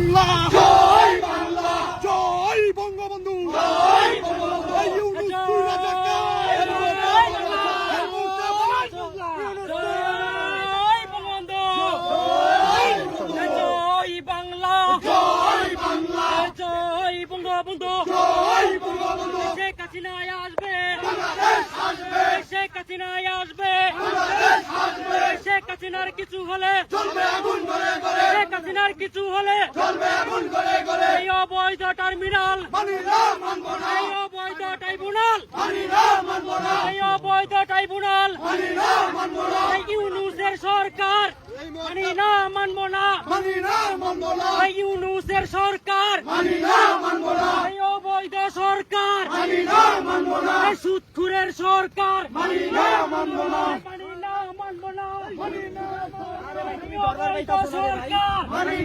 বাংলা। জয় বাংলা। জয় বঙ্গবন্ধু। জয় বঙ্গবন্ধু। ইউনুস তুই রাজাকার। বল, জয় বঙ্গবন্ধু। জয় বাংলা। জয় বাংলা। জয় বঙ্গবন্ধু। জয় বঙ্গবন্ধু। শেখ হাসিনায় আসবে। বাংলাদেশ আসবে। শেখ আসবে। বাংলাদেশ আসবে। শেখ হাসিনার কিছু হলে চলবে আগুন। হাসিনার কিছু হলে চলবে আগুন করে করে এই অবৈধ টার্মিনাল। মানি না মানবো না। এই অবৈধ ট্রাইব্যুনাল। মানি না মানবো না। এই অবৈধ ট্রাইব্যুনাল। মানি না মানবো না। এই ইউনুসের সরকার। মানি না মানবো না। মানি না মানবো না। এই ইউনুসের সরকার। মানি না মানবো না। এই অবৈধ সরকার। মানি না মানবো না। এই সুৎখুরের সরকার। মানি না মানবো না। মানি না মানবো না। মানি না। এই